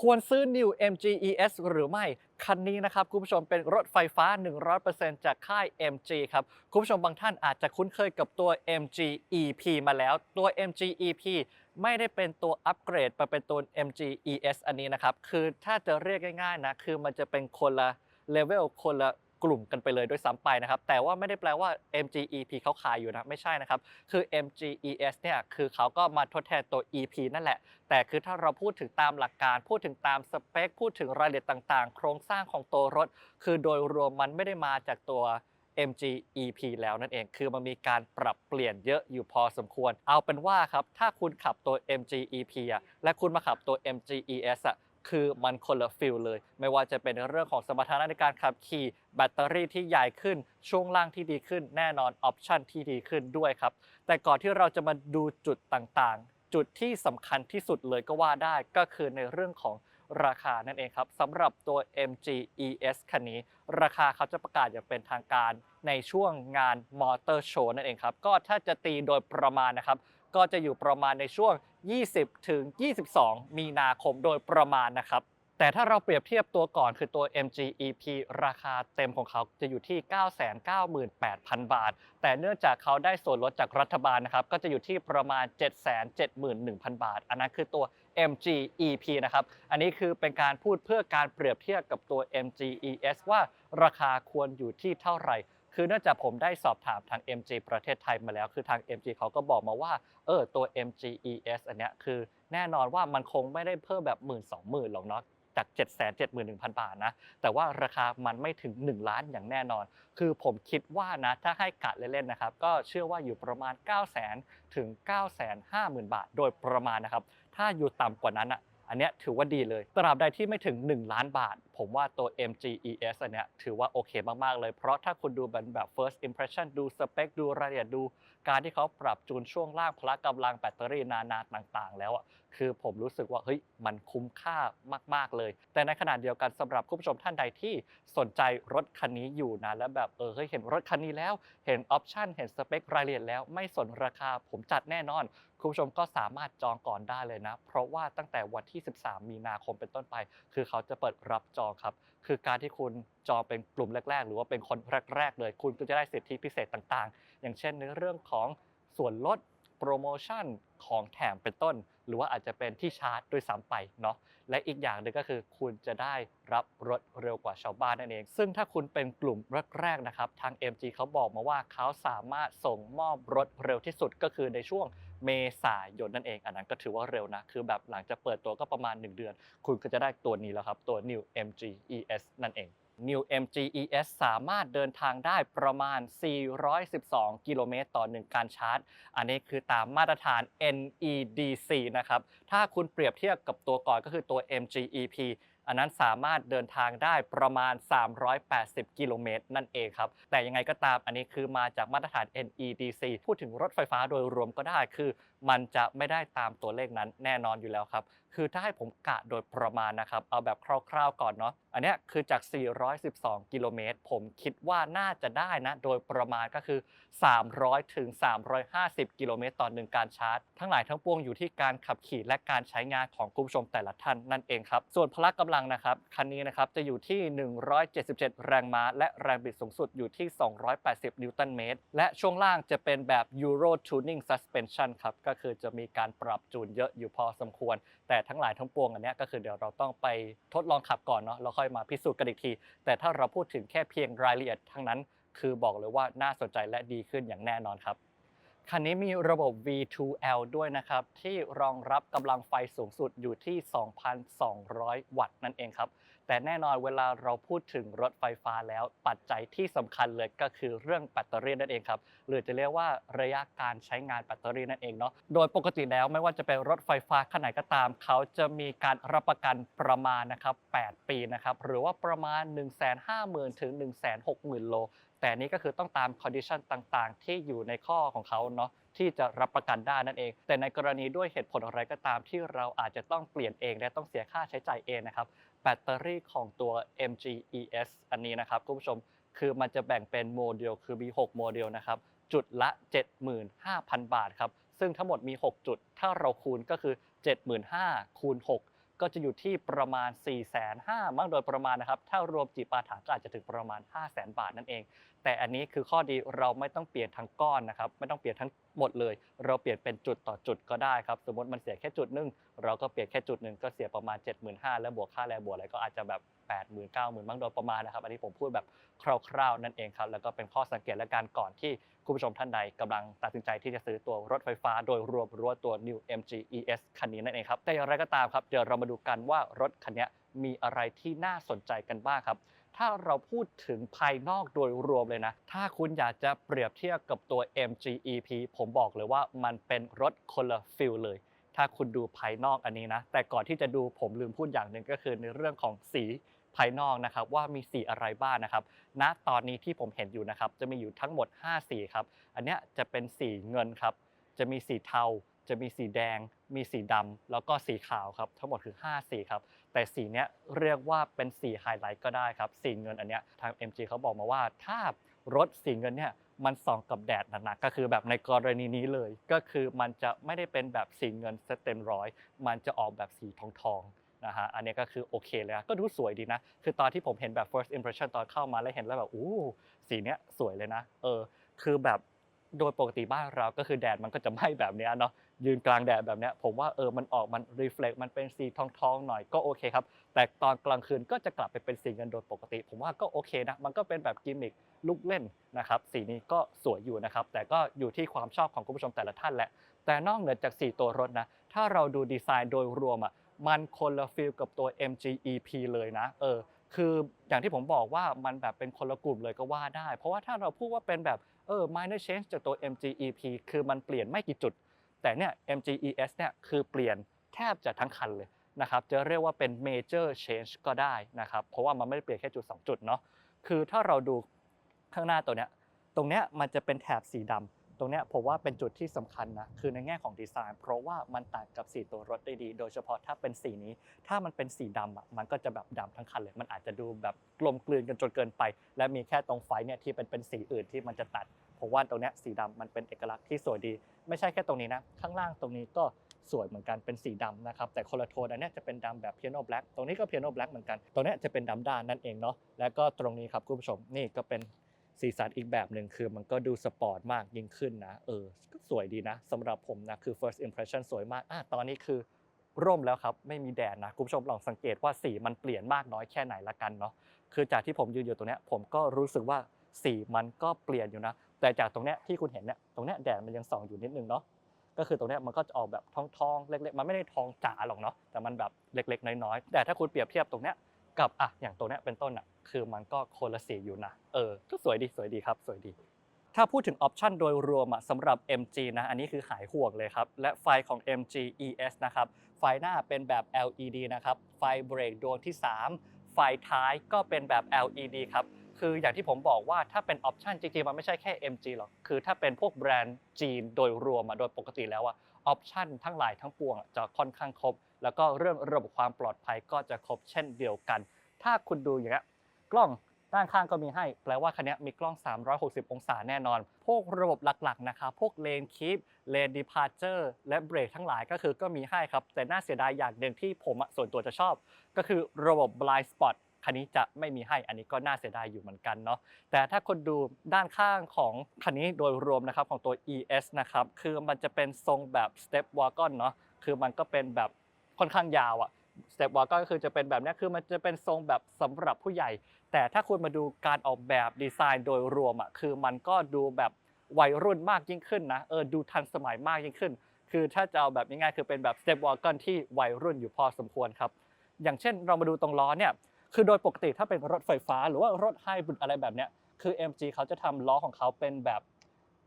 ควรซื้อ New MG ES หรือไม่ คันนี้นะครับคุณผู้ชมเป็นรถไฟฟ้า 100%จากค่าย MG ครับคุณผู้ชมบางท่านอาจจะคุ้นเคยกับตัว MG EP มาแล้วตัว MG EP ไม่ได้เป็นตัวอัปเกรดมาเป็นตัว MG ES อันนี้นะครับ คือถ้าจะเรียกง่ายๆนะ คือมันจะเป็นคนละเลเวลคนละ กลุ่มกันไปเลยด้วยซ้ำไปนะครับ แต่ว่าไม่ได้แปลว่า MG EP เขาขายอยู่นะ ไม่ใช่นะครับ คือ MG ES เนี่ยคือเขาก็มาทดแทนตัว EP นั่นแหละ แต่คือถ้าเราพูดถึงตามหลักการ พูดถึงตามสเปค พูดถึงรายละเอียดต่างๆ โครงสร้างของตัวรถ คือโดยรวมมันไม่ได้มาจากตัว MG EP แล้วนั่นเอง คือมันมีการปรับเปลี่ยนเยอะอยู่พอสมควร เอาเป็นว่าครับ ถ้าคุณขับตัว MG EP อะและคุณมาขับตัว MG ES อะ คือมันคนละฟิลเลย ไม่ว่าจะเป็นเรื่องของสมรรถนะในการขับขี่ แบตเตอรี่ที่ใหญ่ขึ้น ช่วงล่างที่ดีขึ้น แน่นอนออปชันที่ดีขึ้นด้วยครับ แต่ก่อนที่เราจะมาดูจุดต่างๆ จุดที่สำคัญที่สุดเลยก็ว่าได้ก็คือในเรื่องของราคานั่นเองครับสำหรับตัว MG ES คันนี้ ราคาเขาจะประกาศอย่างเป็นทางการในช่วงงานมอเตอร์โชว์นั่นเองครับ ก็ถ้าจะตีโดยประมาณนะครับ ก็จะอยู่ประมาณในช่วง 20 ถึง 22 มีนาคมโดยประมาณนะครับ แต่ถ้าเราเปรียบเทียบตัวก่อนคือตัว MG EP ราคาเต็มของเขาจะอยู่ที่ 998,000 บาท แต่เนื่องจากเขาได้ส่วนลดจากรัฐบาลนะครับ ก็จะอยู่ที่ประมาณ 771,000 บาท อันนั้นคือตัว MG EP นะครับ อันนี้คือเป็นการพูดเพื่อการเปรียบเทียบกับตัว MG ES ว่าราคาควรอยู่ที่เท่าไหร่ คือเนื่องจากผมได้สอบถามทาง MG ประเทศไทยมาแล้ว คือทาง MG เขาก็บอกมาว่า เออตัว MG ES อันเนี้ยคือแน่นอนว่ามันคงไม่ได้เพิ่มแบบหมื่นสองหมื่นหรอกเนาะจาก 7 7 1 0 0 0 บาทนะ แต่ว่าราคามันไม่ถึง 1 ล้านอย่างแน่นอน คือผมคิดว่านะ ถ้าให้กะเล่นๆนะครับ ก็เชื่อว่าอยู่ประมาณ 9 0 0 0 0 0 ถึง 9 5 0 0 0 0 บาท โดยประมาณนะครับ ถ้าอยู่ต่ำกว่านั้นอะ อันเนี้ยถือว่าดีเลย ตราบใดที่ไม่ถึง 1 ล้านบาท ผมว่าตัว MG ES อันเนี้ยถือว่าโอเคมาก ๆ เลย เพราะถ้าคุณดูแบบ first impression ดูสเปค ดูรายละเอียดดู การที่เขาปรับจูนช่วงล่างพละกำลังแบตเตอรี่นานาต่างๆ แล้วอะคือผมรู้สึกว่าเฮ้ยมันคุ้มค่ามากๆเลย แต่ในขณะเดียวกันสำหรับคุณผู้ชมท่านใดที่สนใจรถคันนี้อยู่นะแล้วแบบเออเฮ้ยเห็นรถคันนี้แล้ว เห็นออปชันเห็นสเปครายละเอียดแล้วไม่สนราคาผมจัดแน่นอนคุณผู้ชมก็สามารถจองก่อนได้เลยนะ เพราะว่าตั้งแต่วันที่ 13 มีนาคมเป็นต้นไป คือเขาจะเปิดรับจองครับ คือการที่คุณจองเป็นกลุ่มแรก ๆ หรือว่าเป็นคนแรก ๆ เลย คุณก็จะได้สิทธิพิเศษต่างๆ อย่างเช่นในเรื่องของส่วนลดโปรโมชั่นของแถมเป็นต้น หรือว่าอาจจะเป็นที่ชาร์จด้วยซ้ำไปเนาะและอีกอย่างหนึ่งก็คือคุณจะได้รับรถเร็วกว่าชาวบ้านนั่นเอง ซึ่งถ้าคุณเป็นกลุ่มแรกๆนะครับ ทาง MG เขาบอกมาว่าเขาสามารถส่งมอบรถเร็วที่สุดก็คือในช่วง เมษายนนั่นเอง อันนั้นก็ถือว่าเร็วนะ คือแบบหลังจากเปิดตัวก็ประมาณ 1 เดือน คุณก็จะได้ตัวนี้แล้วครับ ตัว New MG ES นั่นเอง New MG ES สามารถเดินทางได้ประมาณ 412 กิโลเมตรต่อ 1 การชาร์จ อันนี้คือตามมาตรฐาน NEDC นะครับ ถ้าคุณเปรียบเทียบกับตัวก่อนก็คือตัว MG EP อันนั้นสามารถเดินทางได้ประมาณ 380 กิโลเมตรนั่นเองครับ แต่ยังไงก็ตามอันนี้คือมาจากมาตรฐาน NEDC พูดถึงรถไฟฟ้าโดยรวมก็ได้คือ มันจะไม่ได้ตามตัวเลขนั้นแน่นอนอยู่แล้วครับคือถ้าให้ผมกะโดยประมาณนะครับ เอาแบบคร่าวๆก่อนเนาะอันนี้คือจาก 412 กิโลเมตร ผมคิดว่าน่าจะได้นะ โดยประมาณก็คือ 300 ถึง 350 กิโลเมตรต่อหนึ่งการชาร์จ ทั้งหลายทั้งปวงอยู่ที่การขับขี่และการใช้งานของคุณผู้ชมแต่ละท่านนั่นเองครับ ส่วนพละกำลังนะครับคันนี้นะครับจะอยู่ที่ 177 แรงม้า และแรงบิดสูงสุดอยู่ที่ 280 นิวตันเมตร และช่วงล่างจะเป็นแบบ Euro Tuning Suspension ครับ ก็คือจะมีการปรับจูนเยอะอยู่พอสมควร แต่ทั้งหลายทั้งปวงอันนี้ก็คือเดี๋ยวเราต้องไปทดลองขับก่อนเนาะแล้วค่อยมาพิสูจน์กันอีกที แต่ถ้าเราพูดถึงแค่เพียงรายละเอียดทั้งนั้น คือบอกเลยว่าน่าสนใจและดีขึ้นอย่างแน่นอนครับคันนี้มีระบบ V2L ด้วยนะครับ ที่รองรับกำลังไฟสูงสุดอยู่ที่ 2,200 วัตต์นั่นเองครับ แต่แน่นอนเวลาเราพูดถึงรถไฟฟ้าแล้วปัจจัยที่สำคัญเลยก็คือเรื่องแบตเตอรี่นั่นเองครับหรือจะเรียกว่าระยะการใช้งานแบตเตอรี่นั่นเองเนาะโดยปกติแล้วไม่ว่าจะเป็นรถไฟฟ้าขนาดก็ตาม เขาจะมีการรับประกันประมาณนะครับ8ปีนะครับหรือว่าประมาณ 150,000ถึง160,000โล แต่นี่ก็คือต้องตามคอนดิชันต่างๆ ที่อยู่ในข้อของเขาเนาะที่จะรับประกันได้นั่นเอง แต่ในกรณีด้วยเหตุผลอะไรก็ตามที่เราอาจจะต้องเปลี่ยนเองและต้องเสียค่าใช้จ่ายเองนะครับแบตเตอรี่ของตัว MG ES อันนี้นะครับคุณผู้ชมคือมันจะแบ่งเป็นโมเดลคือมี6โมเดลนะครับจุดละ 75,000 บาทครับซึ่งทั้งหมดมี 6 จุด ถ้าเราคูณก็คือ 75,000คูณ 6 ก็จะอยู่ที่ประมาณ 4 5 0 0 0 0มั้งโดยประมาณนะครับ ถ้ารวมจีปาถาก็อาจจะถึงประมาณ 5 0 0 0 0 0 บาทนั่นเอง แต่อันนี้คือข้อดีเราไม่ต้องเปลี่ยนทั้งก้อนนะครับ ไม่ต้องเปลี่ยนทั้งหมดเลย เราเปลี่ยนเป็นจุดต่อจุดก็ได้ครับ สมมติมันเสียแค่จุดหนึงเราก็เปลี่ยนแค่จุดหนึ่งก็เสียประมาณ 75,000แล้วบวกค่าแรงบวกอะไรก็อาจจะแบบ80,000 90,000บ้างโดยประมาณนะครับ อันนี้ผมพูดแบบคร่าวๆนั่นเองครับ แล้วก็เป็นข้อสังเกตและการก่อนที่คุณผู้ชมท่านใดกำลังตัดสินใจที่จะซื้อตัวรถไฟฟ้า โดยรวมรือว่าตัว New MG ES คันนี้นั่นเองครับ แต่อย่างไรก็ตามครับ เดี๋ยวเรามาดูกันว่ารถคันนี้มีอะไรที่น่าสนใจกันบ้างครับ ถ้าเราพูดถึงภายนอกโดยรวมเลยนะ ถ้าคุณอยากจะเปรียบเทียบกับตัว MG EP ผมบอกเลยว่ามันเป็นรถคนละฟิลเลย ถ้าคุณดูภายนอกอันนี้นะ แต่ก่อนที่จะดูผมลืมพูดอย่างหนึ่งก็คือในเรื่องของสีภายนอกนะครับว่ามีสีอะไรบ้างนะครับ ณ ตอนนี้ที่ผมเห็นอยู่นะครับ จะมีอยู่ทั้งหมด 5 สีครับ อันนี้จะเป็นสีเงินครับ จะมีสีเทา จะมีสีแดง มีสีดำแล้วก็สีขาวครับ ทั้งหมดคือ 5 สีครับ แต่สีเนี้ยเรียกว่าเป็นสีไฮไลท์ก็ได้ครับ สีเงินอันเนี้ยทาง MG เขาบอกมาว่าถ้ารถสีเงินเนี่ยมันส่องกับแดดหนักๆก็คือแบบในกรณีนี้เลย ก็คือมันจะไม่ได้เป็นแบบสีเงินเต็มร้อย มันจะออกแบบสีทองทองๆนะฮะอันนี้ก็คือโอเคเลยนะก็ดูสวยดีนะ คือตอนที่ผมเห็นแบบ first impression ตอนเข้ามาแล้วเห็นแล้วแบบอู้สีเนี้ยสวยเลยนะ เออ คือแบบโดยปกติบ้านเราก็คือแดดมันก็จะไหม้แบบเนี้ยเนาะ ยืนกลางแดดแบบเนี้ยผมว่าเออมันออกมันรีเฟล็กมันเป็นสีทองๆหน่อยก็โอเคครับ แต่ตอนกลางคืนก็จะกลับไปเป็นสีเงินโดยปกติ ผมว่าก็โอเคนะ มันก็เป็นแบบกิมมิคลูกเล่นนะครับ สีนี้ก็สวยอยู่นะครับ แต่ก็อยู่ที่ความชอบของคุณผู้ชมแต่ละท่านแหละ แต่นอกเหนือจาก 4 ตัวรถนะ ถ้าเราดูดีไซน์โดยรวมอะมันคนละฟีลกับตัว MG EP เลยนะ เออ คืออย่างที่ผมบอกว่ามันแบบเป็นคนละกลุ่มเลยก็ว่าได้ เพราะว่าถ้าเราพูดว่าเป็นแบบเออ minor change จากตัว MG EP คือมันเปลี่ยนไม่กี่จุด แต่เนี่ย MG ES เนี่ยคือเปลี่ยนแทบจะทั้งคันเลยนะครับจะเรียกว่าเป็น major change ก็ได้นะครับเพราะว่ามันไม่ได้เปลี่ยนแค่จุด 2 จุดเนาะคือถ้าเราดูข้างหน้าตัวเนี้ยตรงเนี้ยมันจะเป็นแถบสีดำตรงเนี้ยผมว่าเป็นจุดที่สำคัญนะคือในแง่ของดีไซน์ เพราะว่ามันต่างกับสีตัวรถได้ดี โดยเฉพาะถ้าเป็นสีนี้ ถ้ามันเป็นสีดำอะมันก็จะแบบดำทั้งคันเลย มันอาจจะดูแบบกลมกลืนกันจนเกินไป และมีแค่ตรงไฟเนี่ยที่เป็นเป็นสีอื่นที่มันจะตัด ผมว่าตรงนี้สีดำมันเป็นเอกลักษณ์ที่สวยดี ไม่ใช่แค่ตรงนี้นะ ข้างล่างตรงนี้ก็สวยเหมือนกันเป็นสีดำนะครับ แต่คนละโทนอันนี้จะเป็นดำแบบเพียโนแบล็กตรงนี้ก็เพียโนแบล็กเหมือนกันตรงนี้จะเป็นดำด้านนั่นเองเนาะแล้วก็ตรงนี้ครับคุณผู้ชมนี่ก็เป็นสีสันอีกแบบหนึ่งคือมันก็ดูสปอร์ตมากยิ่งขึ้นนะเออก็สวยดีนะสำหรับผมนะคือ first impression สวยมากอะตอนนี้คือร่มแล้วครับไม่มีแดดนะคุณผู้ชมลองสังเกตว่าสีมันเปลี่ยนมากน้อยแค่ไหนละกันเนาะคือจากที่ผมยืนอยู่ตรงนี้ผมก็รู้สึกว่าสีมันก็เปลี่ยนอยู่นะแต่จากตรงเนี้ยที่คุณเห็นเนี่ยตรงเนี้ยแดดมันยังส่องอยู่นิดนึงเนาะก็คือตรงเนี้ยมันก็จะออกแบบทองๆเล็กๆ มันไม่ได้ทองจ๋าหรอกเนาะแต่มันแบบเล็กๆ น้อยๆแต่ถ้าคุณเปรียบเทียบตรงเนี้ยกับอะอย่างตรงเนี้ยเป็นต้นอะคือมันก็โคนละสีอยู่นะเออก็สวยดีสวยดีครับสวยดี ถ้าพูดถึงออปชันโดยรวมอะสำหรับ MG นะอันนี้คือหายห่วงเลยครับและไฟของ MG ES นะครับไฟหน้าเป็นแบบ LED นะครับไฟเบรกดวงที่ 3 ไฟท้ายก็เป็นแบบ LED ครับ คืออย่างที่ผมบอกว่าถ้าเป็นออปชันจริงๆ มันไม่ใช่แค่ MG หรอก คือถ้าเป็นพวกแบรนด์จีนโดยรวมอะโดยปกติแล้วอะออปชันทั้งหลายทั้งปวงจะค่อนข้างครบ แล้วก็เรื่องระบบความปลอดภัยก็จะครบเช่นเดียวกัน ถ้าคุณดูอย่างเงี้ยกล้องด้านข้างก็มีให้ แปลว่าคันนี้มีกล้อง 360 องศาแน่นอน พวกระบบหลักๆ นะครับพวกเลนคีปเลนดีพาร์เจอร์และเบรกทั้งหลายก็คือก็มีให้ครับ แต่น่าเสียดายอย่างหนึ่งที่ผมอะส่วนตัวจะชอบ ก็คือระบบ blind spot คันนี้จะไม่มีให้ อันนี้ก็น่าเสียดายอยู่เหมือนกันเนาะ แต่ถ้าคนดูด้านข้างของคันนี้โดยรวมนะครับของตัว ES นะครับ คือมันจะเป็นทรงแบบ step wagon เนาะ คือมันก็เป็นแบบค่อนข้างยาวอะ step wagon ก็คือจะเป็นแบบนี้คือมันจะเป็นทรงแบบสำหรับผู้ใหญ่ แต่ถ้าคุณมาดูการออกแบบดีไซน์โดยรวมอะคือมันก็ดูแบบวัยรุ่นมากยิ่งขึ้นนะเออดูทันสมัยมากยิ่งขึ้น คือถ้าจะเอาแบบง่ายๆคือเป็นแบบ step wagon ที่วัยรุ่นอยู่พอสมควรครับอย่างเช่นเรามาดูตรงล้อเนี่ย คือโดยปกติถ้าเป็นรถไฟฟ้าหรือว่ารถไฮบริดอะไรแบบเนี้ยคือ MG เขาจะทำล้อของเขาเป็นแบบ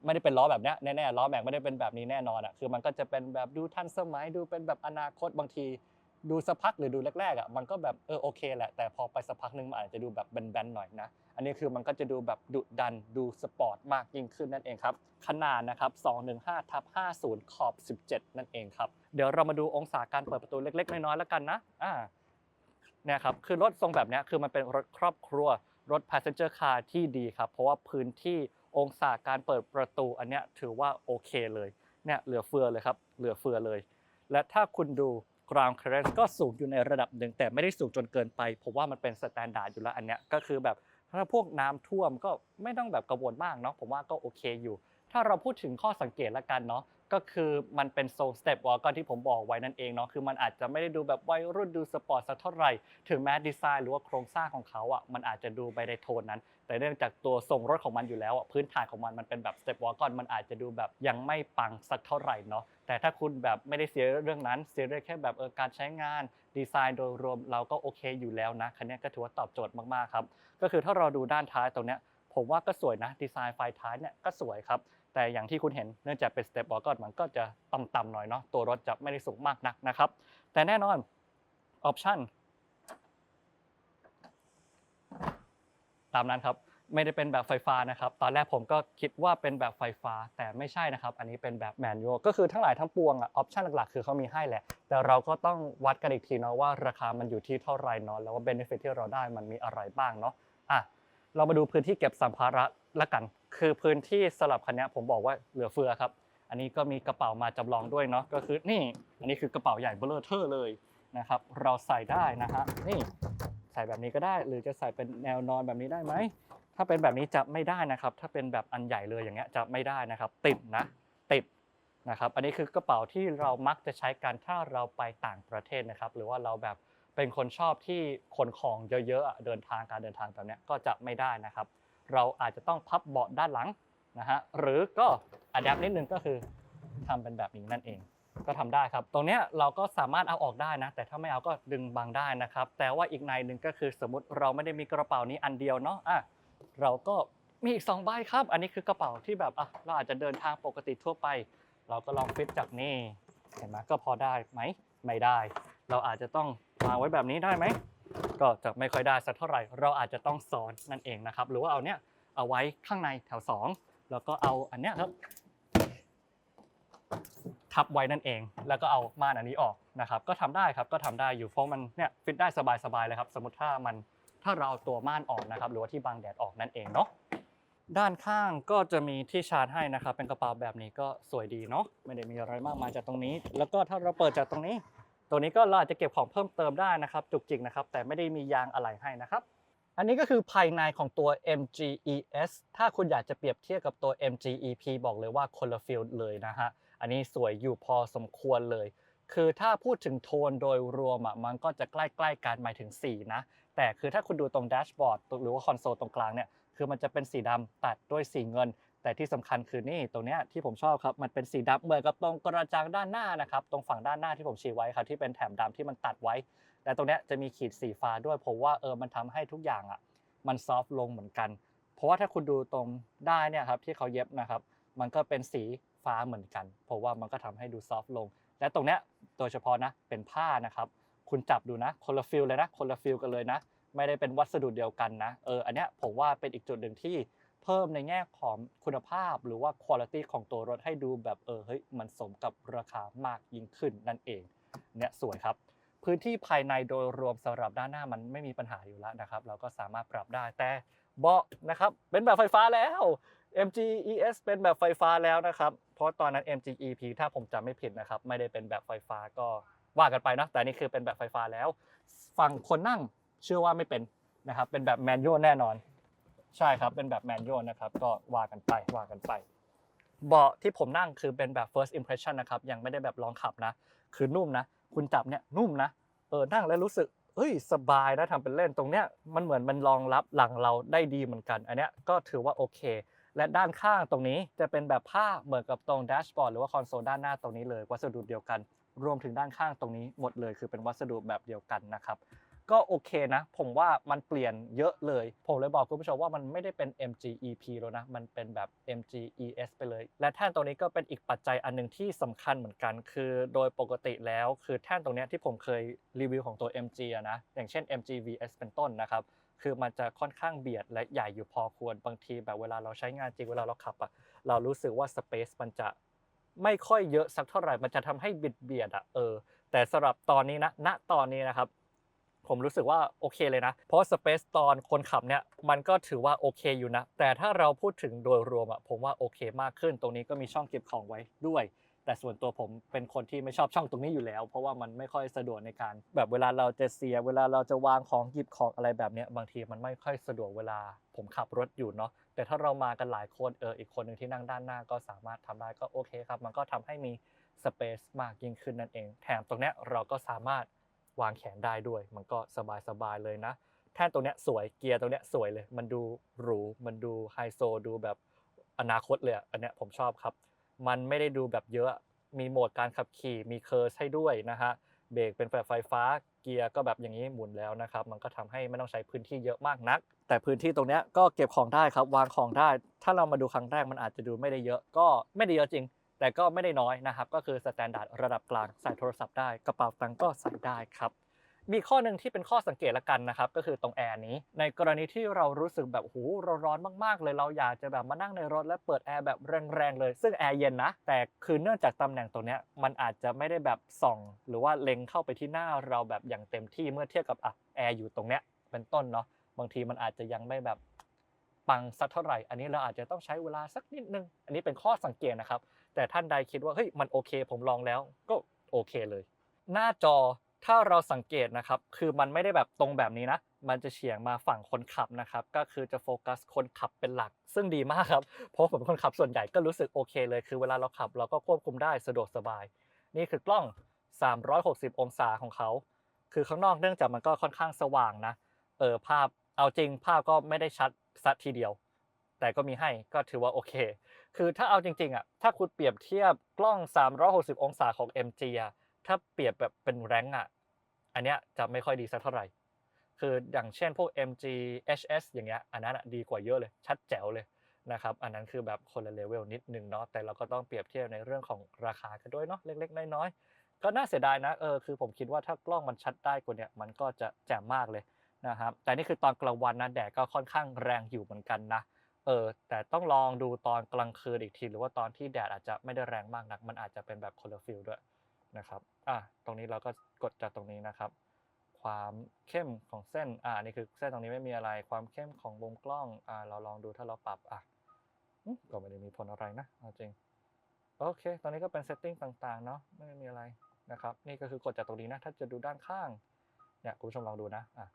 ไม่ได้เป็นล้อแบบเนี้ยแน่ๆล้อแม็กไม่ได้เป็นแบบนี้แน่นอนอะคือมันก็จะเป็นแบบดูทันสมัยดูเป็นแบบอนาคตบางทีดูสักพักหรือดูแรกๆอะมันก็แบบเออโอเคแหละแต่พอไปสักพักหนึงมันอาจจะดูแบบแบนๆหน่อยนะ อันนี้คือมันก็จะดูแบบดุดันดูสปอร์ตมากยิ่งขึ้นนั่นเองครับขนาดนะครับ 215ทับ50 ขอบ 17 นั่นเองครับ เดี๋ยวเรามาดูองศาการเปิดประตูเล็กๆ น้อยๆแล้วกันนะอ่า เนี่ยครับคือรถทรงแบบนี้คือมันเป็นรถครอบครัวรถ passenger car ที่ดีครับเพราะว่าพื้นที่องศาการเปิดประตูอันเนี้ยถือว่าโอเคเลยเนี่ยเหลือเฟือเลยครับเหลือเฟือเลย และถ้าคุณดู ground clearance ก็สูงอยู่ในระดับหนึ่งแต่ไม่ได้สูงจนเกินไปผมว่ามันเป็นสแตนดาร์ดอยู่แล้วอันเนี้ยก็คือแบบถ้าพวกน้ำท่วมก็ไม่ต้องแบบกังวลมากเนาะผมว่าก็โอเคอยู่ ถ้าเราพูดถึงข้อสังเกตละกันเนาะ ก็คือมันเป็นทรงสเต็ปวอลก็ที่ผมบอกไว้นั่นเองเนาะคือมันอาจจะไม่ได้ดูแบบวัยรุ่นดูสปอร์ตสักเท่าไหร่ถึงแม้ดีไซน์หรือว่าโครงสร้างของเขาอะมันอาจจะดูไปในโทนนั้น แต่เนื่องจากตัวทรงรถของมันอยู่แล้วอะพื้นฐานของมันมันเป็นแบบสเต็ปวอลกอนมันอาจจะดูแบบยังไม่ปังสักเท่าไหร่เนาะแต่ถ้าคุณแบบไม่ได้เสียเรื่องนั้นเสียเรื่องแค่แบบเออการใช้งานดีไซน์โดยรวมเราก็โอเคอยู่แล้วนะคันนี้ก็ถือว่าตอบโจทย์มากๆครับก็คือถ้าเราดูด้านท้ายตรงเนี้ยผมว่าก็สวยนะดีไซน์ไฟท้ายเนี่ยก็สวยครับ แต่อย่างที่คุณเห็นเนื่องจากเป็นสเต็ปบอลก็มันก็จะต่ำๆหน่อยเนาะตัวรถจะไม่ได้สูงมากนักนะครับ แต่แน่นอนออปชั่นตามนั้นครับไม่ได้เป็นแบบไฟฟ้านะครับตอนแรกผมก็คิดว่าเป็นแบบไฟฟ้าแต่ไม่ใช่นะครับ อันนี้เป็นแบบแมนนวลก็คือทั้งหลายทั้งปวงอะออปชั่นหลักๆ คือเขามีให้แหละ แต่เราก็ต้องวัดกันอีกทีเนาะว่าราคามันอยู่ที่เท่าไหร่เนาะแล้วว่าเบนฟิตที่เราได้มันมีอะไรบ้างเนาะอะเรามาดูพื้นที่เก็บสัมภาระละกัน คือพื้นที่สลับคันนี้ผมบอกว่าเหลือเฟือครับ อันนี้ก็มีกระเป๋ามาจำลองด้วยเนาะก็คือนี่ อันนี้คือกระเป๋าใหญ่เบลอเทอร์เลยนะครับ เราใส่ได้นะฮะนี่ใส่แบบนี้ก็ได้ หรือจะใส่เป็นแนวนอนแบบนี้ได้ไหมถ้าเป็นแบบนี้จะไม่ได้นะครับ ถ้าเป็นแบบอันใหญ่เลยอย่างเงี้ยจะไม่ได้นะครับ ติดนะติดนะครับอันนี้คือกระเป๋าที่เรามักจะใช้กันถ้าเราไปต่างประเทศนะครับ หรือว่าเราแบบเป็นคนชอบที่ขนของเยอะๆเดินทางการเดินทางแบบเนี้ยก็จะไม่ได้นะครับ เราอาจจะต้องพับเบาะด้านหลังนะฮะหรือก็อัดแอปนิดนึงก็คือทำเป็นแบบนี้นั่นเองก็ทำได้ครับ ตรงนี้เราก็สามารถเอาออกได้นะ แต่ถ้าไม่เอาก็ดึงบังได้นะครับ แต่ว่าอีกในหนึ่งก็คือสมมติเราไม่ได้มีกระเป๋านี้อันเดียวเนาะอะเราก็มีอีก2ใบครับ อันนี้คือกระเป๋าที่แบบอะเราอาจจะเดินทางปกติทั่วไป เราก็ลองฟิตจากนี่ เห็นไหมก็พอได้ไหมไม่ได้ เราอาจจะต้องวางไว้แบบนี้ได้ไหม ก็จะไม่ค่อยได้สักเท่าไหร่ เราอาจจะต้องซ้อนนั่นเองนะครับ หรือว่าเอาเนี้ยเอาไว้ข้างในแถว 2 แล้วก็เอาอันเนี้ยครับ ทับไว้นั่นเอง แล้วก็เอาม่านอันนี้ออกนะครับ ก็ทำได้ครับ ก็ทำได้อยู่เพราะมันเนี่ยฟิตได้สบายๆเลยครับ สมมติถ้ามันถ้าเราเอาตัวม่านออกนะครับ หรือว่าที่บังแดดออกนั่นเองเนาะด้านข้างก็จะมีที่ชาร์จให้นะครับ เป็นกระเป๋าแบบนี้ก็สวยดีเนาะไม่ได้มีอะไรมากมายจากตรงนี้ แล้วก็ถ้าเราเปิดจากตรงนี้ ตัวนี้ก็เราอาจจะเก็บของเพิ่มเติมได้นะครับ จุกจิกนะครับ แต่ไม่ได้มียางอะไหล่ให้นะครับ อันนี้ก็คือภายในของตัว MG ES ถ้าคุณอยากจะเปรียบเทียบกับตัว MG EP บอกเลยว่าคนละฟิลเลยนะฮะ อันนี้สวยอยู่พอสมควรเลย คือถ้าพูดถึงโทนโดยรวมอะมันก็จะใกล้ๆกันหมายถึงสีนะ แต่คือถ้าคุณดูตรงแดชบอร์ดหรือว่าคอนโซลตรงกลางเนี่ย คือมันจะเป็นสีดำตัดด้วยสีเงิน แต่ที่สำคัญคือนี่ตรงเนี้ยที่ผมชอบครับมันเป็นสีดำเหมือนกับตรงกระจังด้านหน้านะครับตรงฝั่งด้านหน้าที่ผมชี้ไว้ครับที่เป็นแถบดำที่มันตัดไว้แต่ตรงเนี้ยจะมีขีดสีฟ้าด้วยผมว่าเออมันทำให้ทุกอย่างอะมันซอฟต์ลงเหมือนกัน เพราะว่าถ้าคุณดูตรงได้เนี่ยครับที่เขาเย็บนะครับมันก็เป็นสีฟ้าเหมือนกัน เพราะว่ามันก็ทำให้ดูซอฟต์ลง และตรงเนี้ยโดยเฉพาะนะเป็นผ้านะครับคุณจับดูนะคนละฟิลเลยนะคนละฟิลกันเลยนะ ไม่ได้เป็นวัสดุเดียวกันนะเอออันเนี้ยผมว่าเป็นอีกจุดหนึ่งที่ เพิ่มในแง่ของคุณภาพหรือว่าคุณภาพของตัวรถให้ดูแบบเออเฮ้ยมันสมกับราคามากยิ่งขึ้นนั่นเองเนี่ยสวยครับ พื้นที่ภายในโดยรวมสำหรับด้านหน้ามันไม่มีปัญหาอยู่แล้วนะครับ เราก็สามารถปรับได้แต่เบาะนะครับเป็นแบบไฟฟ้าแล้ว MG ES เป็นแบบไฟฟ้าแล้วนะครับเพราะตอนนั้น MG EP ถ้าผมจำไม่ผิดนะครับ ไม่ได้เป็นแบบไฟฟ้าก็ว่ากันไปนะแต่นี่คือเป็นแบบไฟฟ้าแล้ว ฝั่งคนนั่งเชื่อว่าไม่เป็นนะครับเป็นแบบแมนนวลแน่นอน ใช่ครับเป็นแบบแมนนวลนะครับก็ว่ากันไปว่ากันไป เบาะที่ผมนั่งคือเป็นแบบ first impression นะครับยังไม่ได้แบบลองขับนะ คือนุ่มนะ คุณจับเนี่ยนุ่มนะเออนั่งแล้วรู้สึกเฮ้ยสบายนะทำเป็นเล่นตรงเนี้ยมันเหมือนมันรองรับหลังเราได้ดีเหมือนกัน อันเนี้ยก็ถือว่าโอเค และด้านข้างตรงนี้จะเป็นแบบผ้าเหมือนกับตรงแดชบอร์ดหรือว่าคอนโซลด้านหน้าตรงนี้เลยวัสดุเดียวกัน รวมถึงด้านข้างตรงนี้หมดเลยคือเป็นวัสดุแบบเดียวกันนะครับ ก็โอเคนะ ผมว่ามันเปลี่ยนเยอะเลย ผมเลยบอกคุณผู้ชมว่ามันไม่ได้เป็น MG EP แล้วนะ มันเป็นแบบ MG ES ไปเลย และแท่นตรงนี้ก็เป็นอีกปัจจัยอันหนึ่งที่สำคัญเหมือนกัน คือโดยปกติแล้วคือแท่นตรงนี้ที่ผมเคยรีวิวของตัว MG นะ อย่างเช่น MG VS เป็นต้นนะครับ คือมันจะค่อนข้างเบียดและใหญ่อยู่พอควร บางทีแบบเวลาเราใช้งานจริง เวลาเราขับอะเรารู้สึกว่า Space มันจะไม่ค่อยเยอะสักเท่าไหร่ มันจะทำให้บิดเบียดอะเออ แต่สำหรับตอนนี้นะ ณ ตอนนี้นะครับ ผมรู้สึกว่าโอเคเลยนะ เพราะสเปซตอนคนขับเนี่ยมันก็ถือว่าโอเคอยู่นะ แต่ถ้าเราพูดถึงโดยรวมอะผมว่าโอเคมากขึ้น ตรงนี้ก็มีช่องเก็บของไว้ด้วย แต่ส่วนตัวผมเป็นคนที่ไม่ชอบช่องตรงนี้อยู่แล้ว เพราะว่ามันไม่ค่อยสะดวกในการ แบบเวลาเราจะเสีย เวลาเราจะวางของหยิบของอะไรแบบเนี้ยบางทีมันไม่ค่อยสะดวกเวลาผมขับรถอยู่เนาะแต่ถ้าเรามากันหลายคนเอออีกคนหนึ่งที่นั่งด้านหน้าก็สามารถทำได้ก็โอเคครับ มันก็ทำให้มีสเปซมากยิ่งขึ้นนั่นเอง แถมตรงเนี้ยเราก็สามารถ วางแขนได้ด้วย มันก็สบายๆเลยนะ แท่นตรงเนี้ยสวยเกียร์ตรงเนี้ยสวยเลย มันดูหรูมันดูไฮโซดูแบบอนาคตเลยอันเนี้ยผมชอบครับ มันไม่ได้ดูแบบเยอะมีโหมดการขับขี่มีเคอร์สให้ด้วยนะฮะเบรกเป็นแบบไฟฟ้าเกียร์ก็แบบอย่างนี้หมุนแล้วนะครับ มันก็ทำให้ไม่ต้องใช้พื้นที่เยอะมากนัก แต่พื้นที่ตรงเนี้ยก็เก็บของได้ครับ วางของได้ ถ้าเรามาดูครั้งแรกมันอาจจะดูไม่ได้เยอะ ก็ไม่ได้เยอะจริง แต่ก็ไม่ได้น้อยนะครับ ก็คือสแตนดาร์ดระดับกลางใส่โทรศัพท์ได้กระเป๋าตังก็ใส่ได้ครับมีข้อหนึ่งที่เป็นข้อสังเกตละกันนะครับ ก็คือตรงแอร์นี้ ในกรณีที่เรารู้สึกแบบโหเราร้อนมากๆ เลยเราอยากจะแบบมานั่งในรถและเปิดแอร์แบบแรงๆเลย ซึ่งแอร์เย็นนะ แต่คือเนื่องจากตำแหน่งตรงนี้มันอาจจะไม่ได้แบบส่อง หรือว่าเล็งเข้าไปที่หน้าเราแบบอย่างเต็มที่เมื่อเทียบกับอะแอร์อยู่ตรงเนี้ยเป็นต้นเนาะบางทีมันอาจจะยังไม่แบบปังสักเท่าไหร่ อันนี้เราอาจจะต้องใช้เวลาสักนิดนึง อันนี้เป็นข้อสังเกตนะครับ แต่ท่านใดคิดว่าเฮ้ยมันโอเค ผมลองแล้วก็โอเคเลย หน้าจอถ้าเราสังเกตนะครับคือมันไม่ได้แบบตรงแบบนี้นะ มันจะเฉียงมาฝั่งคนขับนะครับก็คือจะโฟกัสคนขับเป็นหลัก ซึ่งดีมากครับเพราะผมเป็นคนขับส่วนใหญ่ก็รู้สึกโอเคเลย คือเวลาเราขับเราก็ควบคุมได้สะดวกสบาย นี่คือกล้อง 360 องศาของเขา คือข้างนอกเนื่องจากมันก็ค่อนข้างสว่างนะเออภาพเอาจริงภาพก็ไม่ได้ชัดสักทีเดียว แต่ก็มีให้ก็ถือว่าโอเค คือถ้าเอาจริงๆอะถ้าคุณเปรียบเทียบกล้อง 360 องศาของ MG อะถ้าเปรียบแบบเป็นแรงอะอันเนี้ยจะไม่ค่อยดีสักเท่าไหร่ คืออย่างเช่นพวก MG HS อย่างเงี้ยอันนั้นดีกว่าเยอะเลย ชัดแจ๋วเลยนะครับอันนั้นคือแบบคนละเลเวลนิดนึงเนาะแต่เราก็ต้องเปรียบเทียบในเรื่องของราคากันด้วยเนาะเล็กๆ น้อยๆ ก็น่าเสียดายนะเออคือผมคิดว่าถ้ากล้องมันชัดได้กว่าเนี้ยมันก็จะแจ่มมากเลยนะครับแต่นี่คือตอนกลางวันนะแดดก็ค่อนข้างแรงอยู่เหมือนกันนะ เออแต่ต้องลองดูตอนกลางคืนอีกที หรือว่าตอนที่แดดอาจจะไม่ได้แรงมากนัก มันอาจจะเป็นแบบคนละฟิลด้วยนะครับอะตรงนี้เราก็กดจากตรงนี้นะครับ ความเข้มของเส้นอ่านี่คือเส้นตรงนี้ไม่มีอะไรความเข้มของมุมกล้องอ่าเราลองดูถ้าเราปรับอะก็ไม่ได้มีผลอะไรนะเอาจริงโอเค ตอนนี้ก็เป็นเซตติ้งต่างๆเนาะไม่มีอะไรนะครับ นี่ก็คือกดจากตรงนี้นะถ้าจะดูด้านข้างเนี่ยคุณผู้ชมลองดูนะอะ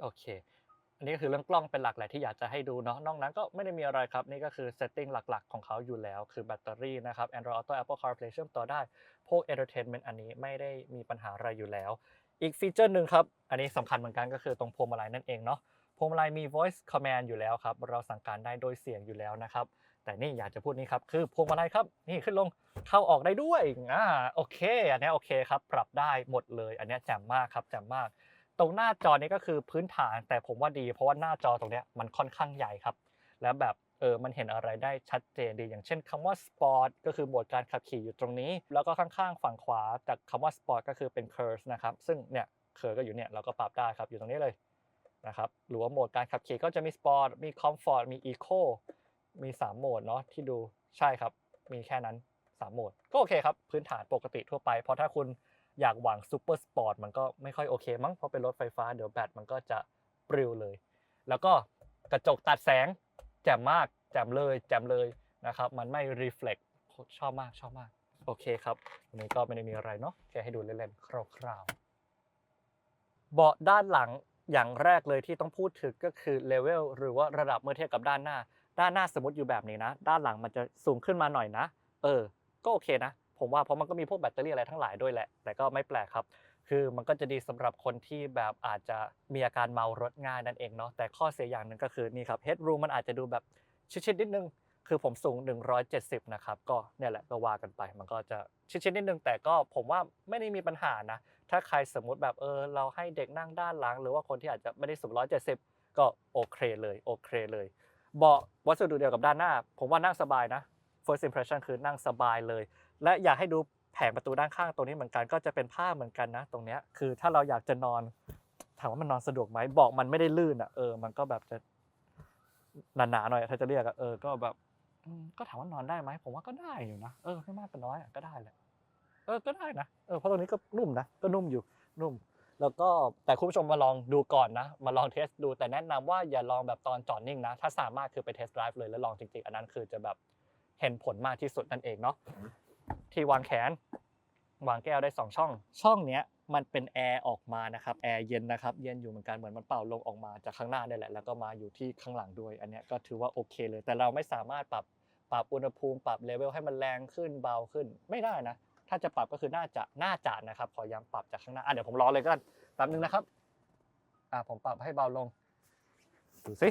โอเค นนี้คือเรื่องกล้องเป็นหลักแหละที่อยากจะให้ดูเนาะนอกนั้นก็ไม่ได้มีอะไรครับ นี่ก็คือเซตติ้งหลักๆ ของเขาอยู่แล้ว คือแบตเตอรี่นะครับ Android Auto Apple CarPlay เชื่อมต่อได้ พวก Entertainment อันนี้ไม่ได้มีปัญหาอะไรอยู่แล้ว อีกฟีเจอร์หนึ่งครับ อันนี้สำคัญเหมือนกันก็คือตรงพวงมาลัยนั่นเองเนาะพวงมาลัยมี voice command อยู่แล้วครับ เราสั่งการได้โดยเสียงอยู่แล้วนะครับ แต่นี่อยากจะพูดนี้ครับ คือพวงมาลัยครับ นี่ขึ้นลง เข้าออกได้ด้วย อ่า โอเค อันนี้โอเคครับ ปรับได้หมดเลย อันนี้แจ่มมากครับ แจ่มมาก ตรงหน้าจอนี้ก็คือพื้นฐานแต่ผมว่าดี เพราะว่าหน้าจอตรงเนี้ยมันค่อนข้างใหญ่ครับ แล้วแบบเออมันเห็นอะไรได้ชัดเจนดี อย่างเช่นคำว่า Sport ก็คือโหมดการขับขี่อยู่ตรงนี้ แล้วก็ข้างๆ ฝั่งขวาจากคำว่า Sport ก็คือเป็น Curve นะครับซึ่งเนี่ย Curve ก็อยู่เนี่ยเราก็ปรับได้ครับอยู่ตรงนี้เลยนะครับหรือว่าโหมดการขับขี่ก็จะมี Sport มี Comfort มี Eco มี 3 โหมดเนาะที่ดูใช่ครับ มีแค่นั้น 3 โหมด ก็โอเคครับ พื้นฐานปกติทั่วไป เพราะถ้าคุณ อยากหวังซูเปอร์สปอร์ตมันก็ไม่ค่อยโอเคมั้งเพราะเป็นรถไฟฟ้าเดี๋ยวแบตมันก็จะปลิวเลย แล้วก็กระจกตัดแสงแจ่มมากแจ่มเลยแจ่มเลยนะครับ มันไม่รีเฟล็กชอบมากชอบมาก โอเคครับวันนี้ก็ไม่ได้มีอะไรเนาะแค่ให้ดูเล่นๆคร่าวๆเบาะด้านหลังอย่างแรกเลยที่ต้องพูดถึงก็คือเลเวลหรือว่าระดับเมื่อเทียบกับด้านหน้า ด้านหน้าสมมติอยู่แบบนี้นะ ด้านหลังมันจะสูงขึ้นมาหน่อยนะ เออ ก็โอเคนะ ผมว่าเพราะมันก็มีพวกแบตเตอรี่อะไรทั้งหลายด้วยแหละ แต่ก็ไม่แปลกครับ คือมันก็จะดีสำหรับคนที่แบบอาจจะมีอาการเมารถง่ายนั่นเองเนาะ แต่ข้อเสียอย่างหนึ่งก็คือนี่ครับ headroom มันอาจจะดูแบบชิดๆนิดนึง คือผมสูง 170 นะครับ ก็เนี่ยแหละก็ว่ากันไป มันก็จะชิดๆนิดนึง แต่ก็ผมว่าไม่ได้มีปัญหานะ ถ้าใครสมมุติแบบเออเราให้เด็กนั่งด้านหลัง หรือว่าคนที่อาจจะไม่ได้สูง 170 ก็โอเคเลยโอเคเลยเบาะวัสดุเดียวกับด้านหน้า ผมว่านั่งสบายนะ first impression คือนั่งสบายเลย และอยากให้ดูแผงประตูด้านข้างตรงนี้เหมือนกันก็จะเป็นผ้าเหมือนกันนะ ตรงเนี้ยคือถ้าเราอยากจะนอนถามว่ามันนอนสะดวกไหมบอกมันไม่ได้ลื่นอะเออมันก็แบบจะหนาๆหน่อยถ้าจะเรียกอะเออก็แบบก็ถามว่านอนได้ไหมผมว่าก็ได้อยู่นะเออไม่มากก็น้อยก็ได้แหละเออก็ได้นะเออเพราะตรงนี้ก็นุ่มนะก็นุ่มอยู่นุ่ม แล้วก็แต่คุณผู้ชมมาลองดูก่อนนะ มาลองเทสดูแต่แนะนำว่าอย่าลองแบบตอนจอดนิ่งนะ ถ้าสามารถคือไปเทสไดรฟ์เลยแล้วลองจริงๆ อันนั้นคือจะแบบเห็นผลมากที่สุดนั่นเองเนาะ ที่วางแขน วางแก้วได้ 2 ช่อง ช่องเนี้ยมันเป็นแอร์ออกมานะครับแอร์เย็นนะครับเย็นอยู่เหมือนกันเหมือนมันเป่าลมออกมาจากข้างหน้าได้แหละแล้วก็มาอยู่ที่ข้างหลังด้วย อันนี้ก็ถือว่าโอเคเลย แต่เราไม่สามารถปรับปรับอุณหภูมิปรับเลเวลให้มันแรงขึ้นเบาขึ้นไม่ได้นะ ถ้าจะปรับก็คือน่าจะน่าจะนะครับขอย้ำปรับจากข้างหน้าอะเดี๋ยวผมรอเลยก็กันแป๊บนึงนะครับอะผมปรับให้เบาลงดูสิ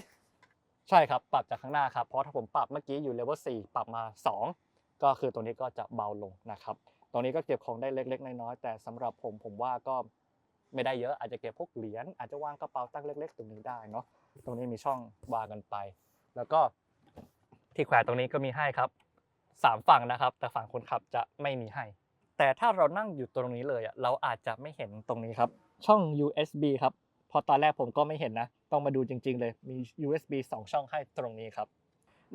ใช่ครับปรับจากข้างหน้าครับเพราะถ้าผมปรับเมื่อกี้อยู่เลเวล4ปรับมา 2 ก็คือตัวนี้ก็จะเบาลงนะครับตรงนี้ก็เก็บของได้เล็ก ๆ น้อยๆแต่สำหรับผมผมว่าก็ไม่ได้เยอะอาจจะเก็บพวกเหรียญอาจจะวางกระเป๋าตั้งเล็ก ๆ ตรงนี้ได้เนาะตรงนี้มีช่องวางกันไป แล้วก็ที่แขวนตรงนี้ก็มีให้ครับสามฝั่งนะครับ แต่ฝั่งคนขับจะไม่มีให้ แต่ถ้าเรานั่งอยู่ตรงนี้เลยอะเราอาจจะไม่เห็นตรงนี้ครับ ช่อง USB ครับพอตอนแรกผมก็ไม่เห็นนะ ต้องมาดูจริง ๆ เลยมี USB 2 ช่องให้ตรงนี้ครับ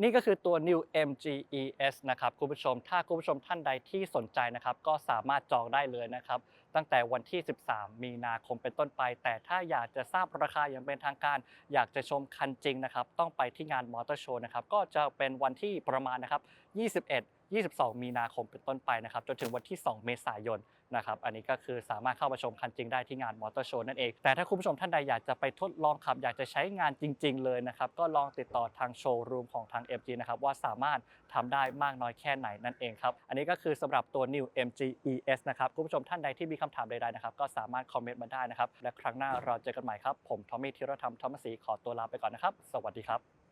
นี่ก็คือตัว New MG ES นะครับคุณผู้ชม ถ้าคุณผู้ชมท่านใดที่สนใจนะครับ ก็สามารถจองได้เลยนะครับ ตั้งแต่วันที่ 13 มีนาคมเป็นต้นไป แต่ถ้าอยากจะทราบราคาอย่างเป็นทางการ อยากจะชมคันจริงนะครับ ต้องไปที่งานมอเตอร์โชว์นะครับ ก็จะเป็นวันที่ประมาณนะครับ 21 22 มีนาคมเป็นต้นไปนะครับจนถึงวันที่ 2 เมษายนนะครับอันนี้ก็คือสามารถเข้ามาชมคันจริงได้ที่งานมอเตอร์โชว์นั่นเอง แต่ถ้าคุณผู้ชมท่านใดอยากจะไปทดลองขับ อยากจะใช้งานจริง ๆ เลยนะครับก็ลองติดต่อทางโชว์รูมของทาง MG นะครับว่าสามารถทำได้มากน้อยแค่ไหนนั่นเองครับอันนี้ก็คือสำหรับตัว New MG ES นะครับคุณผู้ชมท่านใดที่มีคำถามใดๆนะครับก็สามารถคอมเมนต์มาได้นะครับและครั้งหน้าเราเจอกันใหม่ครับผมทอมมี่ธีรธรรมทอมศรีขอตัวลาไปก่อนนะครับ สวัสดีครับ